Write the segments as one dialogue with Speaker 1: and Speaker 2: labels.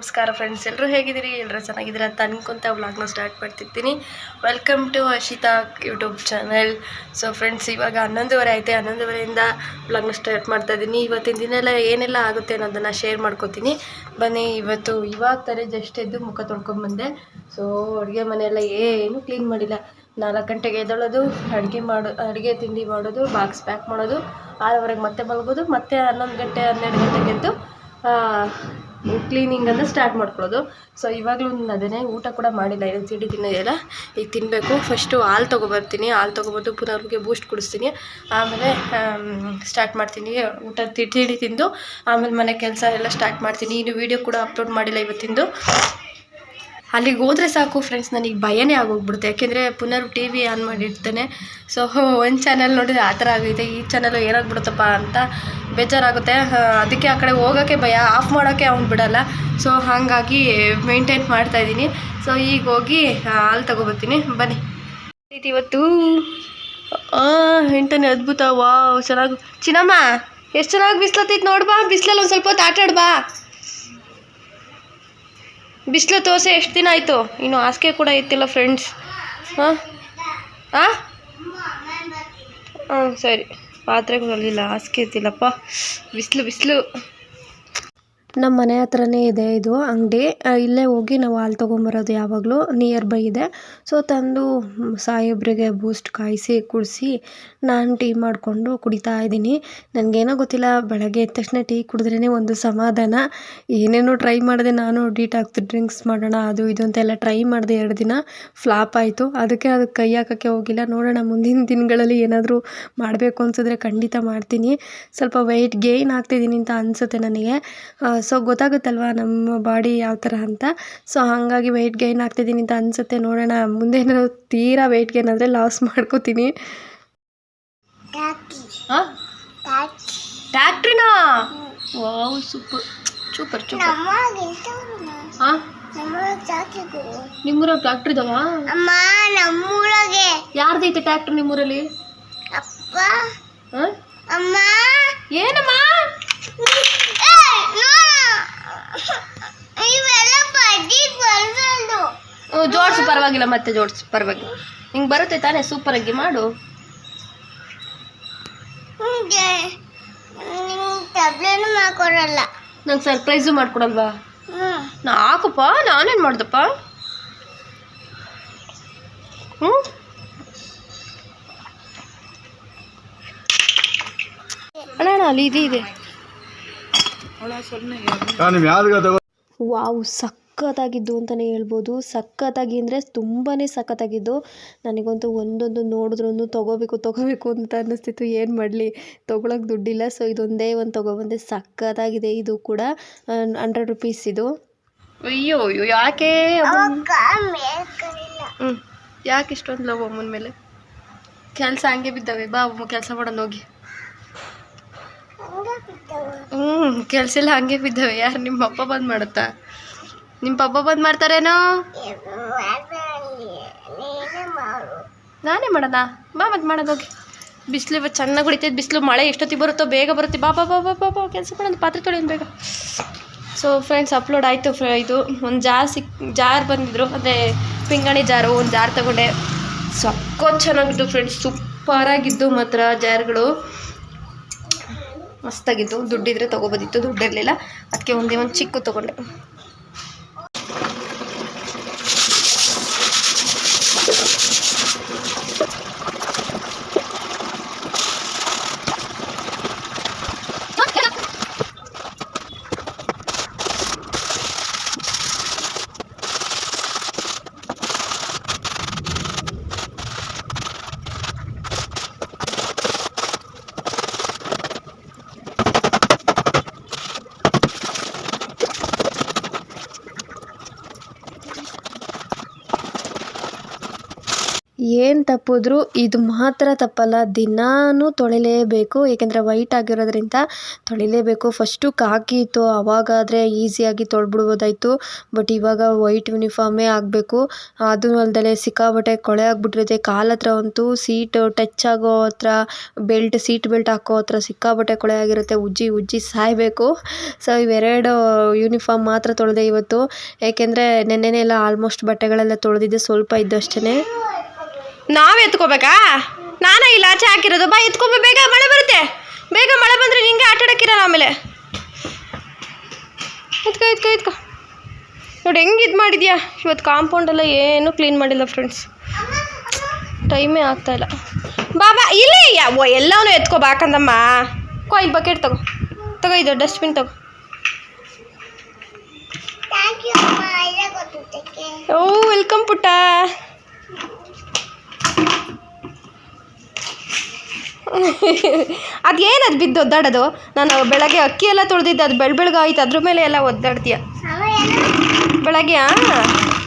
Speaker 1: ನಮಸ್ಕಾರ ಫ್ರೆಂಡ್ಸ್ ಎಲ್ಲರೂ ಹೇಗಿದ್ದೀರಿ? ಎಲ್ಲರೂ ಚೆನ್ನಾಗಿದ್ದೀರಾ ಅಂತ ಅನ್ಕೊಂತ ವ್ಲಾಗ್ನ ಸ್ಟಾರ್ಟ್ ಮಾಡ್ತಿರ್ತೀನಿ. Welcome to Ashita YouTube channel so friends ಇವಾಗ ಹನ್ನೊಂದುವರೆ ಐತೆ. ಹನ್ನೊಂದುವರೆಯಿಂದ ವ್ಲಾಗ್ನ ಸ್ಟಾರ್ಟ್ ಮಾಡ್ತಾ ಇದ್ದೀನಿ. ಇವತ್ತಿನ ದಿನ ಎಲ್ಲ ಏನೆಲ್ಲ ಆಗುತ್ತೆ ಅನ್ನೋದನ್ನು ಶೇರ್ ಮಾಡ್ಕೋತೀನಿ. ಬನ್ನಿ, ಇವತ್ತು ಇವಾಗ ತಾನೇ ಜಸ್ಟ್ ಎದ್ದು ಮುಖ ತೊಳ್ಕೊಂಬಂದೆ ಸೊ ಅಡುಗೆ ಮನೆಯೆಲ್ಲ ಏನು ಕ್ಲೀನ್ ಮಾಡಿಲ್ಲ. ನಾಲ್ಕು ಗಂಟೆಗೆ ಎದ್ದೊಳೋದು, ಅಡುಗೆ ಮಾಡೋ, ಅಡುಗೆ ತಿಂಡಿ ಮಾಡೋದು ಬಾಕ್ಸ್ ಪ್ಯಾಕ್ ಮಾಡೋದು, ಆರವರೆಗೆ ಮತ್ತೆ ಮಲಗೋದು, ಮತ್ತೆ ಹನ್ನೊಂದು ಗಂಟೆ, ಹನ್ನೆರಡು ಗಂಟೆಗೆ ಎದ್ದು ಕ್ಲೀನಿಂಗನ್ನು ಸ್ಟಾರ್ಟ್ ಮಾಡ್ಕೊಳ್ಳೋದು. ಸೊ ಇವಾಗಲೂ ನಾನು ಅದನ್ನೇ ಊಟ ಕೂಡ ಮಾಡಿಲ್ಲ ಏನು ತಿಂಡಿ ತಿನ್ನೋದೆಲ್ಲ. ಈಗ ತಿನ್ನಬೇಕು ಫಸ್ಟು ಹಾಲು ತೊಗೊಬರ್ತೀನಿ. ಹಾಲು ತೊಗೊಬಂದು ಪುನಃ ಅವ್ರಿಗೆ ಬೂಸ್ಟ್ ಕುಡಿಸ್ತೀನಿ. ಆಮೇಲೆ ಸ್ಟಾರ್ಟ್ ಮಾಡ್ತೀನಿ. ಊಟ ತಿಂಡಿ ತಿಂದು, ಆಮೇಲೆ ಮನೆ ಕೆಲಸ ಎಲ್ಲ ಸ್ಟಾರ್ಟ್ ಮಾಡ್ತೀನಿ. ಇನ್ನು ವೀಡಿಯೋ ಕೂಡ ಅಪ್ಲೋಡ್ ಮಾಡಿಲ್ಲ ಇವತ್ತಿಂದು. ಅಲ್ಲಿಗೆ ಹೋದ್ರೆ ಸಾಕು ಫ್ರೆಂಡ್ಸ್ ನನಗೆ ಭಯನೇ ಆಗೋಗ್ಬಿಡುತ್ತೆ. ಯಾಕೆಂದರೆ ಪುನರ್ ಟಿ ವಿ ಆನ್ ಮಾಡಿರ್ತಾನೆ. ಸೊ ಒಂದು ಚಾನಲ್ ನೋಡಿದ್ರೆ ಆ ಥರ ಆಗೈತೆ ಈ ಚಾನಲ್ ಏನಾಗ್ಬಿಡುತ್ತಪ್ಪ ಅಂತ ಬೇಜಾರಾಗುತ್ತೆ. ಅದಕ್ಕೆ ಆ ಕಡೆ ಹೋಗೋಕ್ಕೆ ಭಯ ಆಫ್ ಮಾಡೋಕ್ಕೆ ಅವ್ನು ಬಿಡಲ್ಲ. ಸೊ ಹಾಗಾಗಿ ಮೇಂಟೈನ್ ಮಾಡ್ತಾಯಿದ್ದೀನಿ ಸೊ ಈಗ ಹೋಗಿ ಹಾಲು ತಗೋಬರ್ತೀನಿ. ಬನ್ನಿ. ಇವತ್ತು? ಎಂಟನೇ ಅದ್ಭುತ. ವಾ ಚೆನ್ನಾಗಿ ಚಿನ್ನಮ್ಮ, ಎಷ್ಟು ಚೆನ್ನಾಗಿ ಬಿಸ್ಲತ್ತೈತೆ ನೋಡ್ಬಾ. ಬಿಸ್ಲಲ್ಲಿ ಒಂದು ಸ್ವಲ್ಪ ಹೊತ್ತು ಆಟ ಆಡ್ಬಾ ಬಿಸಿಲು ದೋಸೆ ಎಷ್ಟು ದಿನ ಆಯಿತು? ಇನ್ನು ಹಾಸಿಗೆ ಕೂಡ ಇತ್ತಿಲ್ಲ ಫ್ರೆಂಡ್ಸ್ ಹಾಂ? ಹಾಂ? ಹಾಂ ಸರಿ. ಪಾತ್ರೆಗಳಿಲ್ಲ ಹಾಸಿಗೆ ಇತ್ತಿಲ್ಲಪ್ಪ ಬಿಸಿಲು ಬಿಸಿಲು. ನಮ್ಮ ಮನೆ ಹತ್ರನೇ ಇದೆ ಇದು ಅಂಗಡಿ. ಇಲ್ಲೇ ಹೋಗಿ ನಾವು ಹಾಲು ತೊಗೊಂಬರೋದು ಯಾವಾಗಲೂ ನಿಯರ್ ಬೈ ಇದೆ. ಸೊ ತಂದು ಸಾಯಿಬ್ರಿಗೆ ಬೂಸ್ಟ್ ಕಾಯಿಸಿ, ಕುಡಿಸಿ ನಾನು ಟೀ ಮಾಡಿಕೊಂಡು ಕುಡಿತಾ ಇದ್ದೀನಿ. ನನಗೇನೋ ಗೊತ್ತಿಲ್ಲ, ಬೆಳಗ್ಗೆ ಎದ್ದ ತಕ್ಷಣ ಟೀ ಕುಡಿದ್ರೇ ಒಂದು ಸಮಾಧಾನ. ಏನೇನೋ ಟ್ರೈ ಮಾಡಿದೆ ನಾನು ಡೀಟಾಕ್ಸ್ ಡ್ರಿಂಕ್ಸ್ ಮಾಡೋಣ, ಅದು ಇದು ಅಂತೆಲ್ಲ ಟ್ರೈ ಮಾಡಿದೆ ಎರಡು ದಿನ. ಫ್ಲಾಪ್ ಆಯಿತು. ಅದಕ್ಕೆ ಅದಕ್ಕೆ ಕೈ ಹಾಕೋಕ್ಕೆ ಹೋಗಿಲ್ಲ. ನೋಡೋಣ ಮುಂದಿನ ದಿನಗಳಲ್ಲಿ ಏನಾದರೂ ಮಾಡಬೇಕು ಅನ್ಸಿದ್ರೆ ಖಂಡಿತ ಮಾಡ್ತೀನಿ. ಸ್ವಲ್ಪ ವೆಯ್ಟ್ ಗೇಯ್ನ್ ಆಗ್ತಿದ್ದೀನಿ ಅಂತ ಅನಿಸುತ್ತೆ ನನಗೆ. ಸೊ ಗೊತ್ತಾಗುತ್ತಲ್ವ ನಮ್ಮ ಬಾಡಿ ಯಾವ ಥರ ಅಂತ? ಸೊ ಹಾಗಾಗಿ ವೆಯ್ಟ್ ಗೈನ್ ಆಗ್ತಿದ್ದೀನಿ ಅಂತ ಅನಿಸುತ್ತೆ. ನೋಡೋಣ. ಮುಂದೆ ಏನಾದ್ರು ತೀರಾ ವೆಯ್ಟ್ ಗೈನ್ ಆದರೆ ಲಾಸ್ ಮಾಡ್ಕೋತೀನಿ. ಟ್ಯಾಕ್ಟ್ರಿನಾ ವಾವ್ ಸೂಪರ್ ಸೂಪರ್ ಸೂಪರ್ ಹಾಂ? ನಿಮ್ಮೂರಾಗ ಟ್ಯಾಕ್ಟ್ರ್ ಇದಾವ?
Speaker 2: ಅಮ್ಮ ನಮ್ಮೂರಗೆ.
Speaker 1: ಯಾರ್ದೈತೆ ಟ್ಯಾಕ್ಟ್ರ್ ನಿಮ್ಮೂರಲ್ಲಿ?
Speaker 2: ಅಪ್ಪ.
Speaker 1: ಹಾಂ?
Speaker 2: ಅಮ್ಮ.
Speaker 1: ಏನಮ್ಮ? ಜೋಡ್ಸು ಪರವಾಗಿಲ್ಲ ಮತ್ತೆ ಜೋಡ್ಸು ಪರವಾಗಿಲ್ಲ. ಹಿಂಗೆ ಬರುತ್ತೆ ತಾನೇ ಸೂಪರಾಗಿ ಮಾಡು. ನಂಗೆ ಸರ್ಪ್ರೈಸು ಮಾಡ್ಕೊಡಲ್ವಾ? ನಾ ಹಾಕಪ್ಪ ನಾನೇನು ಮಾಡ್ದಪ್ಪ? ಹ್ಞೂ? ಅಣ್ಣ ಅಲ್ಲಿ ಇದೆ ಇದೆ. ವಾವ್ ಸಕ್ ಸಖತ್ತಾಗಿದ್ದು ಅಂತಲೇ ಹೇಳ್ಬೋದು. ಸಖತ್ತಾಗಿ ಅಂದರೆ ತುಂಬಾ ಸಖತ್ತಾಗಿದ್ದು. ನನಗಂತೂ ಒಂದೊಂದು ನೋಡಿದ್ರೂ ತೊಗೋಬೇಕು ತೊಗೋಬೇಕು ಅಂತ ಅನ್ನಿಸ್ತಿತ್ತು. ಏನು ಮಾಡಲಿ? ತೊಗೊಳಕ್ಕೆ ದುಡ್ಡಿಲ್ಲ. ಸೊ ಇದೊಂದೇ ಒಂದು ತೊಗೊಬಂದೆ ಸಖತ್ತಾಗಿದೆ ಇದು ಕೂಡ. ಹಂಡ್ರೆಡ್ ರುಪೀಸ್ ಇದು. ಅಯ್ಯೋ ಅಯ್ಯೋ ಯಾಕೆ ಹ್ಞೂ ಯಾಕೆ ಇಷ್ಟೊಂದು ಲವ್ ಅಮ್ಮನ ಮೇಲೆ? ಕೆಲಸ ಹಂಗೆ ಬಿದ್ದಾವೆ. ಬಾ ಅಮ್ಮ ಕೆಲಸ ಮಾಡೋಣ ಹೋಗಿ. ಹ್ಞೂ ಕೆಲಸ ಎಲ್ಲ ಹಂಗೆ ಬಿದ್ದಾವೆ. ಯಾರು ನಿಮ್ಮ ಅಪ್ಪ ಬಂದು ಮಾಡುತ್ತಾ? ನಿಮ್ಮ ಪಪ್ಪ ಬಂದು ಮಾಡ್ತಾರೇನೋ?
Speaker 2: ನೀನೇ ಮಾಡು
Speaker 1: ನಾನೇ ಮಾಡೋಣ ಬಾ ಮತ್ತೆ ಮಾಡೋದೋಗಿ. ಬಿಸಿಲು ಇವತ್ತು ಚೆನ್ನಾಗಿ ಹೊಡಿತೈತೆ, ಬಿಸಿಲು ಮಳೆ ಎಷ್ಟೊತ್ತಿಗೆ ಬರುತ್ತೋ ಬೇಗ ಬರುತ್ತೆ. ಬಾ ಬಾ ಬಾ ಬಾ ಬಾ ಬಾ ಕೆಲಸ ಮಾಡೋದು ಪಾತ್ರೆ ತೊಳೆಯೋದು ಬೇಗ. ಸೊ ಫ್ರೆಂಡ್ಸ್ ಅಪ್ಲೋಡ್ ಆಯಿತು ಫ್ರ ಇದು. ಒಂದು ಜಾರ್ ಸಿಕ್ ಜಾರ್ ಬಂದಿದ್ರು. ಅಂದರೆ ಪಿಂಗಾಣಿ ಜಾರು, ಒಂದು ಜಾರ್ ತಗೊಂಡೆ. ಸಕ್ಕೋ ಚೆನ್ನಾಗಿದ್ದು ಫ್ರೆಂಡ್ಸ್ ಸೂಪರಾಗಿದ್ದು ಮಾತ್ರ ಜಾರ್ಗಳು. ಮಸ್ತಾಗಿತ್ತು. ದುಡ್ಡಿದ್ರೆ ತೊಗೊಬೋದಿತ್ತು. ದುಡ್ಡಿರಲಿಲ್ಲ ಅದಕ್ಕೆ ಒಂದೇ ಒಂದು ಚಿಕ್ಕ ತೊಗೊಂಡೆ. ತಪ್ಪಿದ್ರು ಇದು ಮಾತ್ರ ತಪ್ಪಲ್ಲ. ದಿನಾನೂ ತೊಳಿಲೇಬೇಕು, ಏಕೆಂದರೆ ವೈಟ್ ಆಗಿರೋದ್ರಿಂದ ತೊಳಿಲೇಬೇಕು. ಫಸ್ಟು ಕಾಕಿ ಇತ್ತು, ಅವಾಗಾದರೆ ಈಸಿಯಾಗಿ ತೊಳ್ಬಿಡ್ಬೋದಾಯಿತು. ಬಟ್ ಇವಾಗ ವೈಟ್ ಯೂನಿಫಾರ್ಮೇ ಆಗಬೇಕು. ಅದು ಅಲ್ದಲೆ ಸಿಕ್ಕಾಬಟ್ಟೆ ಕೊಳೆ ಆಗಿಬಿಟ್ಟಿರುತ್ತೆ. ಕಾಲ ಹತ್ರ ಅಂತೂ ಸೀಟ್ ಟಚ್ ಆಗೋ ಹತ್ರ ಬೆಲ್ಟ್ ಸೀಟ್ ಬೆಲ್ಟ್ ಹಾಕೋ ಹತ್ರ ಸಿಕ್ಕಾಬಟ್ಟೆ ಕೊಳೆ ಆಗಿರುತ್ತೆ. ಉಜ್ಜಿ ಉಜ್ಜಿ ಸಾಯಬೇಕು. ಸೊ ಇವೆರಡು ಯೂನಿಫಾರ್ಮ್ ಮಾತ್ರ ತೊಳೆದೆ ಇವತ್ತು. ಏಕೆಂದರೆ ನೆನ್ನೆನೇ ಎಲ್ಲ ಆಲ್ಮೋಸ್ಟ್ ಬಟ್ಟೆಗಳೆಲ್ಲ ತೊಳೆದಿದ್ದೆ ಸ್ವಲ್ಪ ಇದ್ದು ಅಷ್ಟೇ ನಾವೇ ಎತ್ಕೋಬೇಕಾ? ನಾನೇ ಇಲ್ಲ ಆಚೆ ಹಾಕಿರೋದು. ಬಾ ಎತ್ಕೊಂಬ ಬೇಗ ಮಳೆ ಬರುತ್ತೆ. ಬೇಗ ಮಳೆ ಬಂದರೆ ನಿಂಗೆ ಆಟ ಆಡೋಕ್ಕಿರಲ್ಲ ಆಮೇಲೆ. ಎತ್ಕೊ ಎತ್ಕೊ ಎತ್ಕೊ. ನೋಡಿ ಹೆಂಗೆ ಇದು ಮಾಡಿದ್ಯಾ? ಇವತ್ತು ಕಾಂಪೌಂಡೆಲ್ಲ ಏನೂ ಕ್ಲೀನ್ ಮಾಡಿಲ್ಲ ಫ್ರೆಂಡ್ಸ್ ಟೈಮೇ ಆಗ್ತಾ ಇಲ್ಲ. ಬಾ ಬಾ ಇಲ್ಲಿ ಓ ಎಲ್ಲವೂ ಎತ್ಕೊ ಬಾಕಂದಮ್ಮ ಕೋ ಇಲ್ಲಿ ಬಕೆಟ್ ತಗೋ. ತಗೋ ಇದು ಡಸ್ಟ್ಬಿನ್ ತಗೋ. ಓ ವೆಲ್ಕಮ್ ಪುಟ್ಟ. ಅದೇನು ಅದು ಬಿದ್ದು ಒದ್ದಾಡೋದು ನಾನು ಬೆಳಗ್ಗೆ ಅಕ್ಕಿ ಎಲ್ಲ ತೊಳೆದಿದ್ದೆ ಅದು ಬೆಳ ಬೆಳಗಾಯ್ತು ಅದ್ರ ಮೇಲೆ ಎಲ್ಲ ಒದ್ದಾಡ್ತೀಯ? ಬೆಳಗ್ಗೆ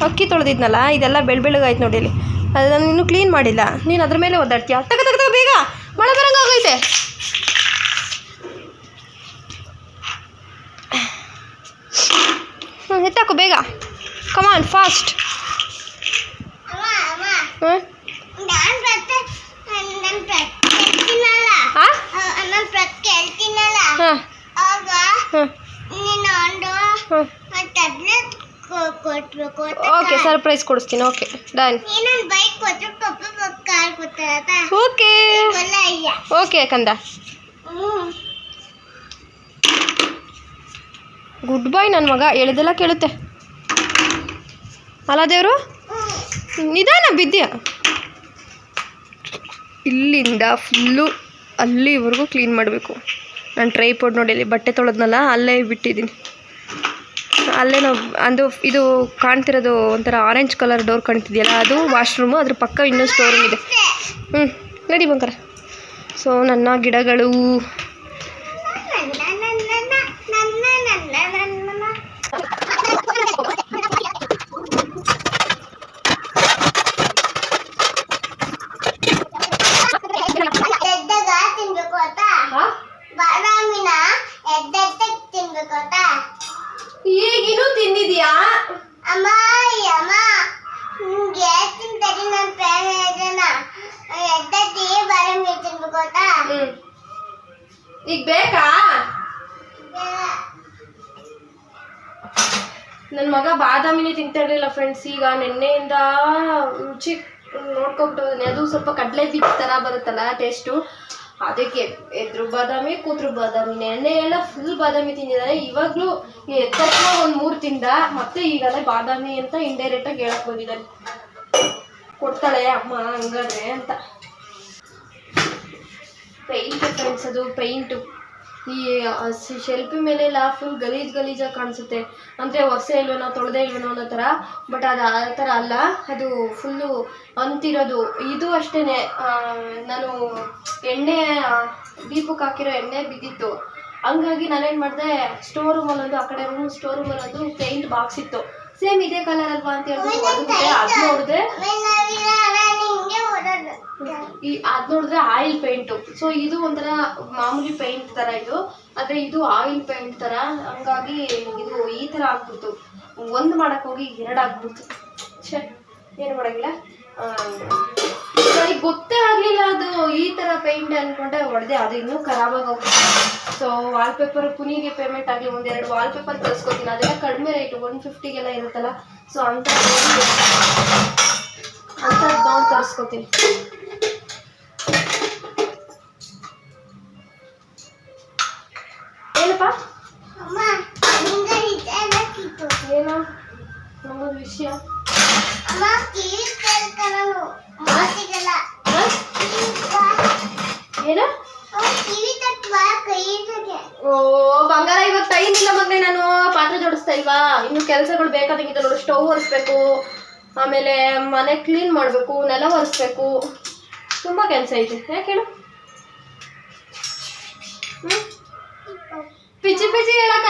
Speaker 1: ಅಕ್ಕಿ ತೊಳೆದಿದ್ನಲ್ಲ ಇದೆಲ್ಲ ಬೆಳ ಬೆಳಗಾಯ್ತು ನೋಡಿ ಇಲ್ಲಿ. ಅದು ನಾನು ಇನ್ನೂ ಕ್ಲೀನ್ ಮಾಡಿಲ್ಲ. ನೀನು ಅದ್ರ ಮೇಲೆ ಒದ್ದಾಡ್ತೀಯ? ತಗ ತಗ ಬೇಗ! ಮಳೆ ಬರಂಗ ಆಗೈತೆ! ಹ್ಞೂ ಎತ್ತಾಕು ಬೇಗ. ಕಮಾನ್ ಫಾಸ್ಟ್
Speaker 2: ಅಮ್ಮ ಅಮ್ಮ
Speaker 1: ಹ್ಞೂ
Speaker 2: ನಾನು ಪ್ರತಿ ನನ್ನ ಪ್ರತಿ ಹೇಳ್ತೀನಲ್ಲ
Speaker 1: ಹಾಂ
Speaker 2: ನನ್ನ ಪ್ರತಿ ಹೇಳ್ತೀನಲ್ಲ
Speaker 1: ಹಾಂ
Speaker 2: ಆಗ ಟ್ಯಾಬ್ಲೆಟ್ ಕೊಟ್ಬೇಕು
Speaker 1: ಓಕೆ ಸರ್ಪ್ರೈಸ್ ಕೊಡಿಸ್ತೀನಿ. Okay done.
Speaker 2: ನೀನೊಂದು ಬೈಕ್ ಕೊಟ್ಟರು ಪಪ್ಪ ಕಾರ್ ಕೊಡ್ತಾರತ್ತ
Speaker 1: ಓಕೆ. ಓಕೆ ಕಂದ. ಗುಡ್ ಬಾಯ್ ನನ್ನ ಮಗ ಹೇಳಿದೆಲ್ಲ ಕೇಳುತ್ತೆ. ಅಲ್ಲ ದೇವರು? ನಿಧಾನ ಬಿದ್ದ್ಯಾ ಇಲ್ಲಿಂದ ಫುಲ್ಲು ಅಲ್ಲಿವರೆಗೂ ಕ್ಲೀನ್ ಮಾಡಬೇಕು. ನಾನು ಟ್ರೈ ಪೋಡ್ ನೋಡಿ ಇಲ್ಲಿ ಬಟ್ಟೆ ತೊಳೆದ್ನಲ್ಲ, ಅಲ್ಲೇ ಬಿಟ್ಟಿದ್ದೀನಿ. ಅಲ್ಲೇ ನಾವು, ಅಂದು ಇದು ಕಾಣ್ತಿರೋದು ಒಂಥರ ಆರೆಂಜ್ ಕಲರ್ ಡೋರ್ ಕಾಣ್ತಿದೆಯಲ್ಲ, ಅದು ವಾಶ್ರೂಮು ಅದ್ರ ಪಕ್ಕ ಇನ್ನೊಂದು ಸ್ಟೋರ್ ಇದೆ. ಹ್ಞೂ ನಡಿ ಬಂಕರ. ಸೊ ನನ್ನ ಗಿಡಗಳು
Speaker 2: ನನ್ನ ನನ್ನ ನನ್ನ ನನ್ನ ನನ್ನ ಎದ್ದಾಗ ತಿನ್ಬೇಕು ಅಂತ ಬಾದಾಮಿನ ಎದ್ದೆದ್ದ ತಿನ್ಬೇಕು ಅಂತ
Speaker 1: ಈಗಿನೂ ತಿಂದಿದ್ಯಾ
Speaker 2: ಅಮ್ಮ ಈ ಅಮ್ಮ ನಿಮ್ಗೆ ತಿಂತರಿ ನನ್ನ ಫ್ಯಾನ್ ಹೇಳ್ದನ ಎದ್ದದ್ದಿ ಬಾದಾಮಿ ತಿನ್ಬೇಕು ಅಂತ
Speaker 1: ಹ್ಮ್ ಈಗ ಬೇಕಾ ನನ್ನ ಮಗ ಬಾದಾಮಿನೇ ತಿಂತಾ ಇರಲಿಲ್ಲ ಫ್ರೆಂಡ್ಸ್ ಈಗ ನಿನ್ನೆಯಿಂದ ರುಚಿ ನೋಡ್ಕೊಬಿಟ್ಟಿದ್ದೀನಿ ಅದು ಸ್ವಲ್ಪ ಕಡಲೆ ಬೀಜ ಥರ ಬರುತ್ತಲ್ಲ ಟೇಸ್ಟು ಅದಕ್ಕೆ ಎದ್ರು ಬಾದಾಮಿ, ಕೂತರು ಬಾದಾಮಿ. ನೆನ್ನೆ ಎಲ್ಲ ಫುಲ್ ಬಾದಾಮಿ ತಿಂದಿದ್ದಾರೆ. ಇವಾಗಲೂ ಎದ್ದ ಒಂದು ಮೂರು ತಿಂದ, ಮತ್ತೆ ಈಗಲೇ ಬಾದಾಮಿ ಅಂತ ಇಂಡೈರೆಕ್ಟಾಗಿ ಹೇಳಕ್ ಬಂದಿದ್ದಾರೆ ಕೊಡ್ತಾಳೆ ಅಮ್ಮ ಹಂಗಾದ್ರೆ ಅಂತ. ಪೇಂಟ್ ಫ್ರೆಂಡ್ಸ್ ಅದು ಪೇಂಟು ಈ ಶೆಲ್ಫಿ ಮೇಲೆಲ್ಲ ಫುಲ್ ಗಲೀಜ್ ಗಲೀಜಾಗಿ ಕಾಣಿಸುತ್ತೆ. ಅಂದರೆ ಒರೆಸೆ ಇಲ್ವೇನೋ ತೊಳೆದೇ ಇಲ್ವೇನೋ ಅನ್ನೋ ಥರ. ಬಟ್ ಅದು ಆ ಥರ ಅಲ್ಲ. ಅದು ಫುಲ್ಲು ಅಂತಿರೋದು. ಇದು ಅಷ್ಟೇ ನಾನು ಎಣ್ಣೆ ದೀಪಕ್ಕೆ ಹಾಕಿರೋ ಎಣ್ಣೆ ಬಿದ್ದಿತ್ತು. ಹಂಗಾಗಿ ನಾನೇನು ಮಾಡಿದೆ ಸ್ಟೋರ್ ರೂಮಲ್ಲೊಂದು ಆ ಕಡೆ ರೂಮ್ ಸ್ಟೋರ್ ರೂಮಲ್ಲೊಂದು ಪೇಂಟ್ ಬಾಕ್ಸ್ ಇತ್ತು. ಸೇಮ್ ಇದೇ ಕಲರ್ ಅಲ್ವಾ ಅಂತ ಹೊಡೆದ್ಬಿಟ್ಟೆ ಅದು ನೋಡಿದೆ. ಈ ಅದ್ ನೋಡಿದ್ರೆ ಆಯಿಲ್ ಪೇಂಟ್. ಸೊ ಇದು ಒಂಥರ ಮಾಮೂಲಿ ಪೇಂಟ್ ತರ ಇದು. ಆದ್ರೆ ಇದು ಆಯಿಲ್ ಪೇಂಟ್ ತರ. ಹಂಗಾಗಿ ಇದು ಈ ತರ ಆಗ್ಬಿಡ್ತು. ಒಂದ್ ಮಾಡಕ್ ಹೋಗಿ ಎರಡ್ ಆಗ್ಬಿಡ್ತು. ಛೆ, ಏನು ಮಾಡಂಗಿಲ್ಲ. ಗೊತ್ತೇ ಆಗ್ಲಿಲ್ಲ ಅದು ಈ ತರ ಪೇಂಟ್ ಅನ್ಕೊಂಡೆ ಹೊಡೆದೆ. ಅದು ಇನ್ನೂ ಖರಾಬಾಗಿ ಹೋಗ್ತದೆ ಸೊ ವಾಲ್ ಪೇಪರ್ ಪುನಿಗೆ ಪೇಮೆಂಟ್ ಆಗಲಿ ಒಂದೆರಡು ವಾಲ್ ಪೇಪರ್ ತರಿಸ್ಕೊತೀನಿ ಅದೆಲ್ಲ ಕಡಿಮೆ ರೇಟ್ ಒನ್ ಫಿಫ್ಟಿಗೆಲ್ಲ ಇರುತ್ತಲ್ಲ. ಸೊ ಅಂತ ಅಂಥದ್ದು ನೋಡಿ ತರಿಸ್ಕೊತೀನಿ ಏನಪ್ಪ? ಏನೋ? ನಮ್ಮೊಂದು ವಿಷಯ? ಏನು? ಓ ಬಂಗಾರ ಇವಾಗ ಟೈಮ್ ಇಲ್ಲ ಮಗನೇ ನಾನು ಪಾತ್ರೆ ಜೋಡಿಸ್ತಾ ಇಲ್ವಾ? ಇನ್ನು ಕೆಲಸಗಳು ಬೇಕಾದಂಗಿದೆ ನೋಡು ಸ್ಟವ್ ಒರೆಸ್ಬೇಕು. ಆಮೇಲೆ ಮನೆ ಕ್ಲೀನ್ ಮಾಡಬೇಕು, ನೆಲ ಒರೆಸ್ಬೇಕು. ತುಂಬ ಕೆಲಸ ಐತೆ. ಯಾಕೆ ಹೇಳು? ಪಿಚಿ ಪಿಚಿ ಹೇಳಕ್ಕ.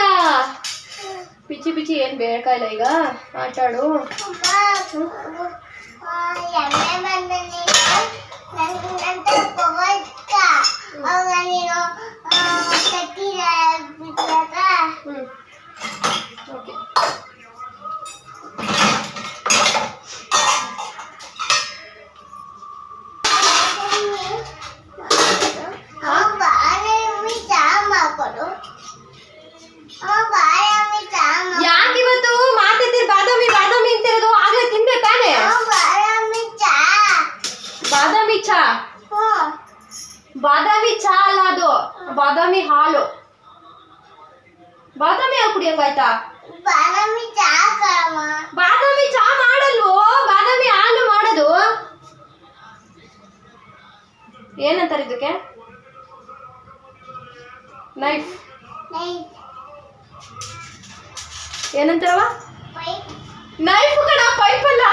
Speaker 1: ಪಿಚಿ ಪಿಚಿ ಏನು ಬೇಕಾ ಇಲ್ಲ ಈಗ? ಆಟಾಡು
Speaker 2: ಅಮ್ಮ ಎಮ್ಮೆ ಬಂದ ನೀನು ನನ್ ನಂತರ ಪವಕ್ಕ ಅವಾಗ ನೀನು ಕಟ್ಟಿದ ಬಿಟ್ಟಾಗ
Speaker 1: ಹ್ಞೂ ಓಕೆ
Speaker 2: ಅವ ಬಾಳೆಹಣ್ಣು ಚಾ ಮಾಡ್ಕೊಡು ಅವ ಬಾಳೆಹಣ್ಣು ಚಾ ಮಾಡ್ಕೊಡು
Speaker 1: ಯಾಕೆ ಇವತ್ತು ಮಾತಿದ್ದೀರಿ ಬಾದಾಮಿ ಬಾದಾಮಿ ಅಂತಿರೋದು ಆಗ್ಲೇ ತಿಂದೆ ತಾನೇ
Speaker 2: ಅವ ಬಾಳೆಹಣ್ಣು ಚಾ
Speaker 1: ಬಾದಾಮಿ ಚಾ
Speaker 2: ಹ್ಞೂ
Speaker 1: ಬಾದಾಮಿ ಚಾ ಅಲ್ಲ ಅದು. ಬಾದಾಮಿ ಹಾಲು. ಬಾದಾಮಿ ಹಾಲು ಕುಡಿಯಂಗಾಯ್ತಾ
Speaker 2: ಬಾದಾಮಿ ಚಾ
Speaker 1: ಬಾದಾಮಿ ಚಾ ಮಾಡಲ್ವೋ? ಬಾದಾಮಿ ಹಾಲು ಮಾಡೋದು? ಏನಂತಾರೆ ಇದಕ್ಕೆ? ನೈಫ್ ಏನಂತಾರವ? ನೈಫ್ ಕಣ ಪೈಪ್ ಅಲ್ಲ.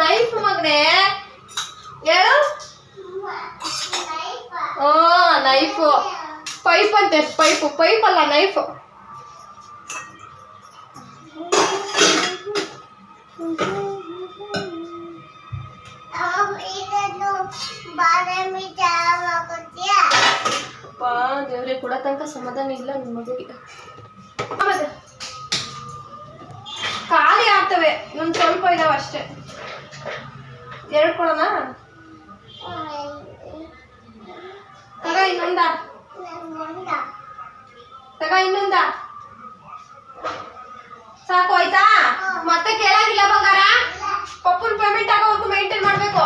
Speaker 1: ನೈಫ್ ಮಗನೆ. ಹೇಳು? ಹಾ ನೈಫ್ ಪೈಪ್ ಅಂತೆ, ಪೈಪು, ಪೈಪ್ ಅಲ್ಲ ನೈಫ್ ದೇವ್ರಿಗೆ ಕೊಡೋ ತನಕ ಸಮಾಧಾನ ಇಲ್ಲ ನಿಮ್ಮ ಮಗುವಿಗೆ. ಖಾಲಿ ಆಗ್ತವೆ ನಮ್ ಸ್ವಲ್ಪ ಇದಾವ ಅಷ್ಟೇ. ಎರಡು ತಗ ಇನ್ನೊಂದ. ತಗ ಇನ್ನೊಂದ. ಸಾಕು, ಆಯ್ತಾ? ಮತ್ತೆ ಕೇಳಾಗಿಲ್ಲ ಬಂಗಾರ? ಪಪ್ಪನ್ ಪೇಮೆಂಟ್ ಆಗೋವರೆಗೂ ಮೇಂಟೈನ್ ಮಾಡಬೇಕು.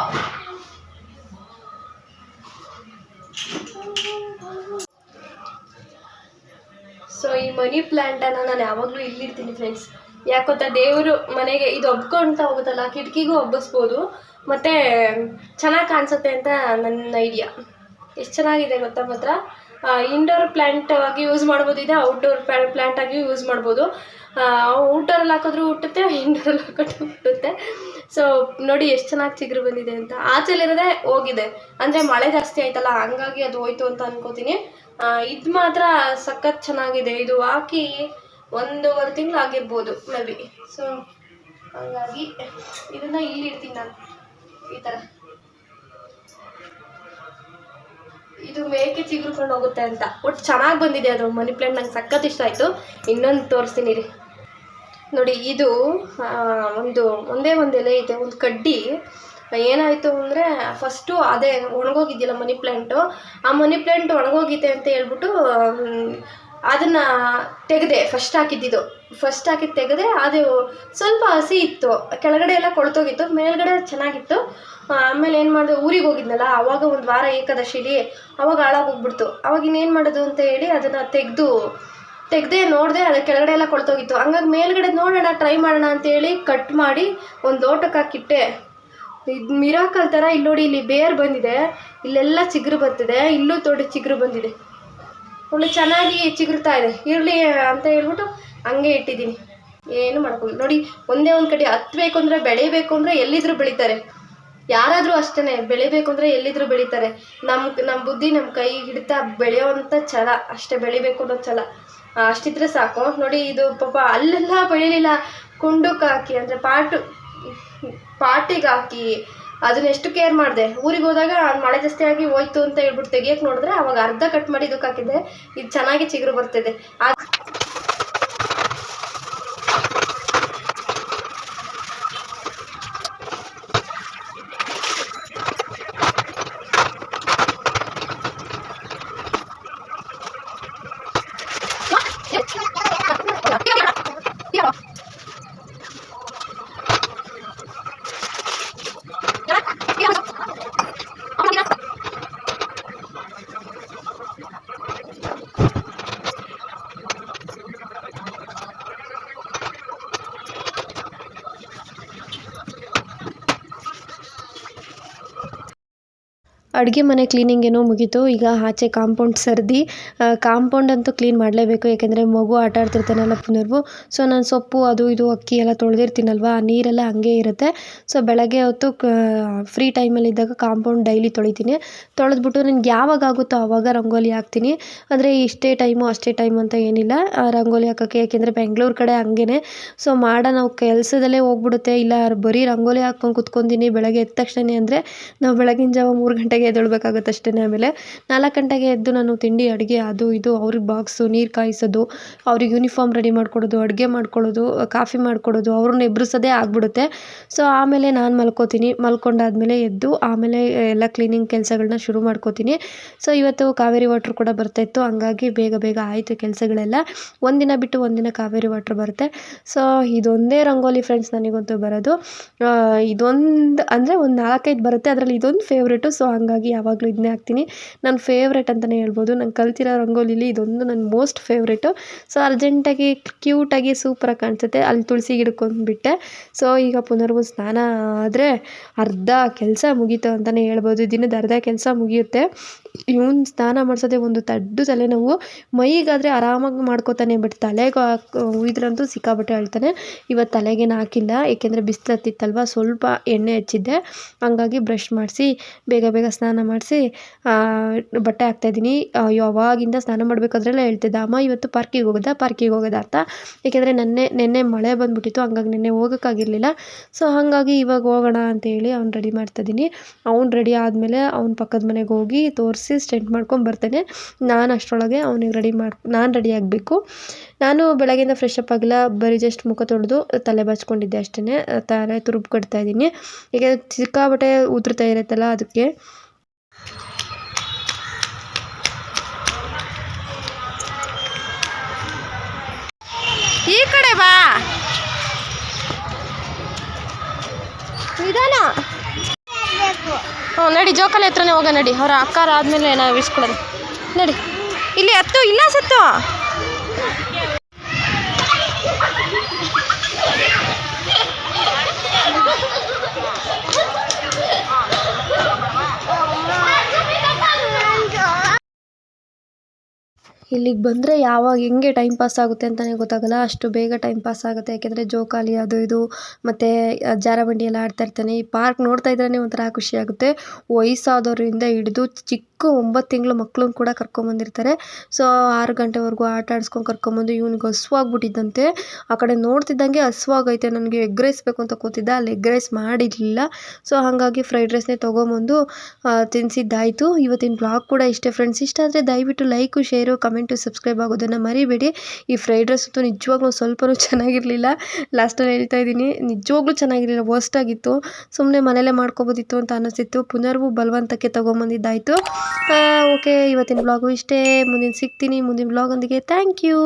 Speaker 1: ಸೊ ಈ ಮನಿ ಪ್ಲ್ಯಾಂಟನ್ನು ನಾನು ಯಾವಾಗಲೂ ಇಲ್ಲಿರ್ತೀನಿ ಫ್ರೆಂಡ್ಸ್ ಯಾಕೊತ್ತಾ ದೇವರು ಮನೆಗೆ ಇದು ಒಬ್ಕೊಂತ ಹೋಗುತ್ತಲ್ಲ, ಕಿಟಕಿಗೂ ಒಬ್ಬಿಸ್ಬೋದು ಮತ್ತೆ, ಚೆನ್ನಾಗಿ ಕಾಣಿಸುತ್ತೆ ಅಂತ ನನ್ನ ಐಡಿಯಾ ಎಷ್ಟು ಚೆನ್ನಾಗಿದೆ ಗೊತ್ತಾ ಮಾತ್ರ ಇಂಡೋರ್ ಪ್ಲ್ಯಾಂಟ್ ಆಗಿ ಯೂಸ್ ಮಾಡ್ಬೋದು, ಇದೆ ಔಟ್ಡೋರ್ ಪ್ಲ್ಯಾಂಟ್ ಆಗಿ ಯೂಸ್ ಮಾಡ್ಬೋದು. ಔಟ್ಡೋರಲ್ಲಿ ಹಾಕಿದ್ರು ಹುಟ್ಟುತ್ತೆ ಇಂಡೋರಲ್ಲಿ ಹಾಕಿದ್ರು ಹುಟ್ಟುತ್ತೆ. ಸೊ ನೋಡಿ ಎಷ್ಟು ಚೆನ್ನಾಗಿ ಚಿಗುರು ಬಂದಿದೆ ಅಂತ. ಆಚೆಲಿರೋದೇ ಹೋಗಿದೆ. ಅಂದರೆ ಮಳೆ ಜಾಸ್ತಿ ಆಯ್ತಲ್ಲ, ಹಂಗಾಗಿ ಅದು ಹೋಯ್ತು ಅಂತ ಅನ್ಕೋತೀನಿ. ಇದು ಮಾತ್ರ ಸಖತ್ ಚೆನ್ನಾಗಿದೆ. ಇದು ಹಾಕಿ ಒಂದೂವರೆ ತಿಂಗಳು ಆಗಿರ್ಬೋದು ಮೇ ಬಿ. ಸೊ ಹಂಗಾಗಿ ಇದನ್ನು ಇಲ್ಲಿ ಇಡ್ತೀನಿ ನಾನು. ಈ ಥರ ಇದು ಮೇಕೆ ಚಿಗುರ್ಕೊಂಡು ಹೋಗುತ್ತೆ ಅಂತ. ಒಟ್ಟು ಚೆನ್ನಾಗಿ ಬಂದಿದೆ ಅದು. ಮನಿ ಪ್ಲಾಂಟ್ ನಂಗೆ ಸಖತ್ ಇಷ್ಟ ಆಯಿತು. ಇನ್ನೊಂದು ತೋರಿಸ್ತೀನಿ ರೀ ನೋಡಿ, ಇದು ಒಂದು, ಒಂದೇ ಒಂದು ಎಲೆ ಇದೆ. ಒಂದು ಕಡ್ಡಿ. ಏನಾಯಿತು ಅಂದರೆ ಫಸ್ಟು ಅದೇ ಒಣಗೋಗಿದ್ದಿಲ್ಲ ಮನಿ ಪ್ಲ್ಯಾಂಟು ಆ ಮನಿ ಪ್ಲ್ಯಾಂಟ್ ಒಣಗೋಗಿದೆ ಅಂತ ಹೇಳ್ಬಿಟ್ಟು ಅದನ್ನು ತೆಗೆದೆ ಫಸ್ಟ್ ಹಾಕಿದ್ದಿದ್ದು ಫಸ್ಟ್ ಹಾಕಿ ತೆಗೆದೆ ಅದು ಸ್ವಲ್ಪ ಹಸಿ ಇತ್ತು. ಕೆಳಗಡೆ ಎಲ್ಲ ಕೊಳ್ತೋಗಿತ್ತು, ಮೇಲ್ಗಡೆ ಚೆನ್ನಾಗಿತ್ತು. ಆಮೇಲೆ ಏನು ಮಾಡಿದೆ, ಊರಿಗೆ ಹೋಗಿದ್ನಲ್ಲ, ಅವಾಗ ಒಂದು ವಾರ ಏಕಾದಶಿಲಿ ಅವಾಗ ಹಾಳಾಗೋಗ್ಬಿಡ್ತು ಅವಾಗ ಇನ್ನೇನು ಮಾಡೋದು ಅಂತ ಹೇಳಿ ಅದನ್ನು ತೆಗೆದು, ತೆಗ್ದೆ ನೋಡಿದೆ ಅದು ಕೆಳಗಡೆ ಎಲ್ಲ ಕೊಳ್ತೋಗಿತ್ತು. ಹಂಗಾಗಿ ಮೇಲ್ಗಡೆ ನೋಡೋಣ ಟ್ರೈ ಮಾಡೋಣ ಅಂತೇಳಿ ಕಟ್ ಮಾಡಿ ಒಂದು ಲೋಟಕ್ಕೆ ಹಾಕಿಟ್ಟೆ. ಇದು ಮಿರಾಕಲ್ ಥರ ಇಲ್ಲಿ ನೋಡಿ, ಇಲ್ಲಿ ಬೇರ್ ಬಂದಿದೆ. ಇಲ್ಲೆಲ್ಲ ಚಿಗುರು ಬರ್ತಿದೆ. ಇಲ್ಲೂ ದೊಡ್ಡ ಚಿಗುರು ಬಂದಿದೆ. ಒಳ್ಳೆ ಚೆನ್ನಾಗಿ ಚಿಗುರ್ತಾ ಇದೆ. ಇರಲಿ ಅಂತ ಹೇಳ್ಬಿಟ್ಟು ಹಂಗೆ ಇಟ್ಟಿದ್ದೀನಿ. ಏನು ಮಾಡ್ಕೊಳ್ಳಿ ನೋಡಿ, ಒಂದೇ ಒಂದು ಕಡೆ ಹತ್ತಬೇಕು ಅಂದರೆ ಬೆಳಿಬೇಕು ಅಂದರೆ ಎಲ್ಲಿದ್ರು ಬೆಳೀತಾರೆ. ಯಾರಾದರೂ ಅಷ್ಟೇ ಬೆಳಿಬೇಕು ಅಂದರೆ ಎಲ್ಲಿದ್ರು ಬೆಳೀತಾರೆ. ನಮ್ಮ ನಮ್ಮ ಬುದ್ಧಿ ನಮ್ಮ ಕೈ ಹಿಡಿತಾ ಬೆಳೆಯೋವಂಥ ಛಲ, ಅಷ್ಟೇ ಬೆಳಿಬೇಕು ಅನ್ನೋ ಛಲ. ಅಷ್ಟಿದ್ರೆ ಸಾಕು. ನೋಡಿ, ಇದು ಪಾಪ ಅಲ್ಲೆಲ್ಲ ಬೆಳಿಲಿಲ್ಲ. ಕುಂಡಕ್ಕೆ ಹಾಕಿ, ಅಂದರೆ ಪಾಟು, ಪಾಟಿಗೆ ಹಾಕಿ, ಅದನ್ನ ಎಷ್ಟು ಕೇರ್ ಮಾಡಿದೆ? ಊರಿಗೆ ಹೋದಾಗ ಮಳೆ ಜಾಸ್ತಿ ಆಗಿ ಹೋಯ್ತು ಅಂತ ಹೇಳ್ಬಿಟ್ಟು ತೆಗಿಯಕ್ಕೆ ನೋಡಿದ್ರೆ ಅವಾಗ ಅರ್ಧ ಕಟ್ ಮಾಡಿ ಇದಕ್ಕೆ ಹಾಕಿದ್ದೆ. ಇದು ಚೆನ್ನಾಗಿ ಚಿಗುರು ಬರ್ತಿದೆ. ಆ ಅಡುಗೆ ಮನೆ ಕ್ಲೀನಿಂಗ್ ಏನೋ ಮುಗೀತು. ಈಗ ಆಚೆ ಕಾಂಪೌಂಡ್ ಸರ್ದಿ ಕಾಂಪೌಂಡ್ ಅಂತೂ ಕ್ಲೀನ್ ಮಾಡಲೇಬೇಕು, ಯಾಕೆಂದರೆ ಮಗು ಆಟ ಆಡ್ತಿರ್ತಾನಲ್ಲ ಪುನರ್ವು. ಸೊ ನಾನು ಸೊಪ್ಪು, ಅದು ಇದು, ಅಕ್ಕಿ ಎಲ್ಲ ತೊಳೆದಿರ್ತೀನಲ್ವ, ಆ ನೀರೆಲ್ಲ ಹಂಗೆ ಇರುತ್ತೆ. ಸೊ ಬೆಳಗ್ಗೆ ಹೊತ್ತು ಫ್ರೀ ಟೈಮಲ್ಲಿದ್ದಾಗ ಕಾಂಪೌಂಡ್ ಡೈಲಿ ತೊಳಿತೀನಿ. ತೊಳೆದ್ಬಿಟ್ಟು ನನಗೆ ಯಾವಾಗ ಆಗುತ್ತೋ ಆವಾಗ ರಂಗೋಲಿ ಹಾಕ್ತೀನಿ. ಅಂದರೆ ಇಷ್ಟೇ ಟೈಮು ಅಷ್ಟೇ ಟೈಮ್ ಅಂತ ಏನಿಲ್ಲ. ರಂಗೋಲಿ ಹಾಕೋಕ್ಕೆ, ಯಾಕೆಂದರೆ ಬೆಂಗಳೂರು ಕಡೆ ಹಂಗೇ ಸೊ ಮಾಡೋ, ನಾವು ಕೆಲಸದಲ್ಲೇ ಹೋಗ್ಬಿಡುತ್ತೆ. ಇಲ್ಲ, ಬರೀ ರಂಗೋಲಿ ಹಾಕ್ಕೊಂಡು ಕುತ್ಕೊಂತೀನಿ ಬೆಳಗ್ಗೆ ಎದ್ದ ತಕ್ಷಣ ಅಂದರೆ, ನಾವು ಬೆಳಗಿನ ಜಾವ ಮೂರು ಗಂಟೆಗೆ ಎದ್ದೇಳ್ಬೇಕಾಗುತ್ತೆ ಅಷ್ಟೇ ಆಮೇಲೆ ನಾಲ್ಕು ಗಂಟೆಗೆ ಎದ್ದು ನಾನು ತಿಂಡಿ, ಅಡುಗೆ, ಅದು ಇದು, ಅವ್ರಿಗೆ ಬಾಕ್ಸು, ನೀರು ಕಾಯಿಸೋದು, ಅವ್ರಿಗೆ ಯೂನಿಫಾರ್ಮ್ ರೆಡಿ ಮಾಡ್ಕೊಡೋದು, ಅಡುಗೆ ಮಾಡ್ಕೊಳ್ಳೋದು ಕಾಫಿ ಮಾಡ್ಕೊಡೋದು, ಅವ್ರನ್ನ ಎಬ್ರಿಸೋದೇ ಆಗಿಬಿಡುತ್ತೆ. ಸೊ ಆಮೇಲೆ ನಾನು ಮಲ್ಕೋತೀನಿ. ಮಲ್ಕೊಂಡಾದ್ಮೇಲೆ ಎದ್ದು ಆಮೇಲೆ ಎಲ್ಲ ಕ್ಲೀನಿಂಗ್ ಕೆಲಸಗಳನ್ನ ಶುರು ಮಾಡ್ಕೋತೀನಿ. ಸೊ ಇವತ್ತು ಕಾವೇರಿ ವಾಟ್ರ್ ಕೂಡ ಬರ್ತಾಯಿತ್ತು ಹಂಗಾಗಿ ಬೇಗ ಬೇಗ ಆಯಿತು ಕೆಲಸಗಳೆಲ್ಲ. ಒಂದಿನ ಬಿಟ್ಟು ಒಂದಿನ ಕಾವೇರಿ ವಾಟ್ರ್ ಬರುತ್ತೆ. ಸೊ ಇದೊಂದೇ ರಂಗೋಲಿ ಫ್ರೆಂಡ್ಸ್ ನನಗಂತೂ ಬರೋದು. ಇದೊಂದು, ಅಂದರೆ ಒಂದು ನಾಲ್ಕೈದು ಬರುತ್ತೆ. ಅದರಲ್ಲಿ ಇದೊಂದು ಫೇವ್ರೇಟು ಸೊ ಹಂಗಾಗಿ ಯಾವಾಗಲೂ ಇದನ್ನೇ ಹಾಕ್ತೀನಿ. ನನ್ನ ಫೇವ್ರೇಟ್ ಅಂತಲೇ ಹೇಳ್ಬೋದು. ನಂಗೆ ಕಲ್ತಿರೋ ರಂಗೋಲಿಲಿ ಇದೊಂದು ನನ್ನ ಮೋಸ್ಟ್ ಫೇವ್ರೇಟು ಸೊ ಅರ್ಜೆಂಟಾಗಿ ಕ್ಯೂಟಾಗಿ ಸೂಪರಾಗಿ ಕಾಣಿಸುತ್ತೆ. ಅಲ್ಲಿ ತುಳಸಿ ಗಿಡಕ್ಕೆ ಬಿಟ್ಟೆ ಸೊ ಈಗ ಪುನರ್ವು ಸ್ನಾನ ಆದರೆ ಅರ್ಧ ಕೆಲಸ ಮುಗೀತು ಅಂತಲೇ ಹೇಳ್ಬೋದು. ದಿನದ ಅರ್ಧ ಕೆಲಸ ಮುಗಿಯುತ್ತೆ. ಇವ್ನು ಸ್ನಾನ ಮಾಡಿಸೋದೇ ಒಂದು ದೊಡ್ಡ ತಲೆನೋವು. ಮೈಗಾದರೆ ಆರಾಮಾಗಿ ಮಾಡ್ಕೋತಾನೆ ಬಟ್ ತಲೆಗೆ ಉಯ್ದ್ರಂತೂ ಸಿಕ್ಕಾಪಟ್ಟೆ ಅಳ್ತಾನೆ. ಇವತ್ತು ತಲೆಗೆ ಹಾಕಿಲ್ಲ. ಏಕೆಂದರೆ ಬಿಸಿಲತ್ತಿತ್ತಲ್ವ ಸ್ವಲ್ಪ ಎಣ್ಣೆ ಹಚ್ಚಿದ್ದೆ. ಹಂಗಾಗಿ ಬ್ರಷ್ ಮಾಡಿಸಿ ಬೇಗ ಬೇಗ ಸ್ನಾನ ಮಾಡಿಸಿ ಬಟ್ಟೆ ಹಾಕ್ತಾಯಿದ್ದೀನಿ ಯಾವಾಗಿಂದ ಸ್ನಾನ ಮಾಡಬೇಕಾದ್ರೆಲ್ಲ ಹೇಳ್ತಿದ್ದ, ಅಮ್ಮ, ಇವತ್ತು ಪಾರ್ಕಿಗೆ ಹೋಗೋದಾ? ಪಾರ್ಕಿಗೆ ಹೋಗೋದಾ? ಅಂತ. ಏಕೆಂದರೆ ನೆನ್ನೆ ನೆನ್ನೆ ಮಳೆ ಬಂದುಬಿಟ್ಟಿತ್ತು, ಹಂಗಾಗಿ ನೆನ್ನೆ ಹೋಗೋಕ್ಕಾಗಿರಲಿಲ್ಲ. ಸೊ, ಹಾಗಾಗಿ ಇವಾಗ ಹೋಗೋಣ ಅಂತೇಳಿ ಅವ್ನು ರೆಡಿ ಮಾಡ್ತಾಯಿದ್ದೀನಿ ಅವ್ನು ರೆಡಿ ಆದಮೇಲೆ ಅವ್ನ ಪಕ್ಕದ ಮನೆಗೆ ಹೋಗಿ ತೋರಿಸಿ ಸ್ಟೆಂಟ್ ಮಾಡ್ಕೊಂಡು ಬರ್ತೇನೆ. ನಾನು ಅಷ್ಟರೊಳಗೆ ಅವನಿಗೆ ರೆಡಿ ಮಾಡಿ, ನಾನು ರೆಡಿ ಆಗಬೇಕು. ನಾನು ಬೆಳಗ್ಗೆಯಿಂದ ಫ್ರೆಶ್ ಅಪ್ ಆಗಿಲ್ಲ, ಬರೀ ಜಸ್ಟ್ ಮುಖ ತೊಳೆದು ತಲೆ ಬಾಚ್ಕೊಂಡಿದ್ದೆ ಅಷ್ಟೇ ತಲೆ ತುರುಬು ಕಟ್ತಾ ಇದ್ದೀನಿ. ಈಗ ಸಿಕ್ಕಾಬಟ್ಟೆ ಉದುರ್ತಾ ಇರುತ್ತಲ್ಲ ಅದಕ್ಕೆ. ನಿಧಾನ ಹ್ಞೂ, ನಡಿ, ಜೋಕಾಲಿ ಹತ್ರನೇ ಹೋಗ, ನಡಿ. ಅವ್ರ ಅಕ್ಕಾರ ಆದಮೇಲೆ ನಾವು ಇಸ್ಕೊಳ್ಳೋದು ನಡಿ. ಇಲ್ಲಿ ಹತ್ತು ಇಲ್ಲ ಸತ್ತು ಇಲ್ಲಿಗೆ ಬಂದರೆ ಯಾವಾಗ ಹೆಂಗೆ ಟೈಮ್ ಪಾಸ್ ಆಗುತ್ತೆ ಅಂತಲೇ ಗೊತ್ತಾಗಲ್ಲ. ಅಷ್ಟು ಬೇಗ ಟೈಮ್ ಪಾಸ್ ಆಗುತ್ತೆ. ಯಾಕೆಂದರೆ ಜೋಕಾಲಿ ಅದು ಇದು ಮತ್ತು ಜಾರಬಂಡಿ ಎಲ್ಲ ಆಡ್ತಾ ಇರ್ತಾನೆ. ಈ ಪಾರ್ಕ್ ನೋಡ್ತಾ ಇದ್ರೇ ಒಂಥರ ಖುಷಿ ಆಗುತ್ತೆ. ವಯಸ್ಸಾದವರಿಂದ ಹಿಡಿದು ಚಿಕ್ಕ ಒಂಬತ್ತು ತಿಂಗಳು ಮಕ್ಕಳು ಕೂಡ ಕರ್ಕೊಂಬಂದಿರ್ತಾರೆ ಸೊ, ಆರು ಗಂಟೆವರೆಗೂ ಆಟ ಆಡಿಸ್ಕೊಂಡು ಕರ್ಕೊಂಬಂದು ಇವ್ನಿಗೆ ಹಸ್ವಾಗ್ಬಿಟ್ಟಿದ್ದಂತೆ. ಆ ಕಡೆ ನೋಡ್ತಿದ್ದಂಗೆ ಹಸ್ವಾಗೈತೆ, ನನಗೆ ಎಗ್ ರೈಸ್ ಬೇಕು ಅಂತ ಕೂತಿದ್ದ, ಅಲ್ಲಿ ಎಗ್ ರೈಸ್ ಮಾಡಿರಲಿಲ್ಲ. ಸೊ, ಹಾಗಾಗಿ ಫ್ರೈಡ್ ರೈಸ್ನೇ ತೊಗೊಂಬಂದು ತಿನ್ನಿಸಿದ್ದಾಯಿತು ಇವತ್ತಿನ ಬ್ಲಾಗ್ ಕೂಡ ಇಷ್ಟೇ ಫ್ರೆಂಡ್ಸ್. ಇಷ್ಟ ಆದರೆ ದಯವಿಟ್ಟು ಲೈಕು, ಶೇರು, ಕಮೆಂಟು, ಸಬ್ಸ್ಕ್ರೈಬ್ ಆಗೋದನ್ನು ಮರಿಬೇಡಿ. ಈ ಫ್ರೈಡ್ ರೈಸ್ ಅಂತೂ ನಿಜವಾಗ್ಲೂ ಸ್ವಲ್ಪನೂ ಚೆನ್ನಾಗಿರಲಿಲ್ಲ. ಲಾಸ್ಟಲ್ಲಿ ಹೇಳ್ತಾ ಇದ್ದೀನಿ, ನಿಜವಾಗ್ಲೂ ಚೆನ್ನಾಗಿರಲಿಲ್ಲ ವರ್ಸ್ಟ್ ಆಗಿತ್ತು ಸುಮ್ಮನೆ ಮನೇಲೇ ಮಾಡ್ಕೊಬೋದಿತ್ತು ಅಂತ ಅನ್ನಿಸ್ತಿತ್ತು ಪುನರ್ವು ಬಲವಂತಕ್ಕೆ ತೊಗೊಂಬಂದಿದ್ದಾಯಿತು. ಓಕೆ ಇವತ್ತಿನ ಬ್ಲಾಗು ಇಷ್ಟೇ. ಮುಂದಿನ ಸಿಗ್ತೀನಿ. ಮುಂದಿನ ಬ್ಲಾಗೊಂದಿಗೆ ಥ್ಯಾಂಕ್ ಯು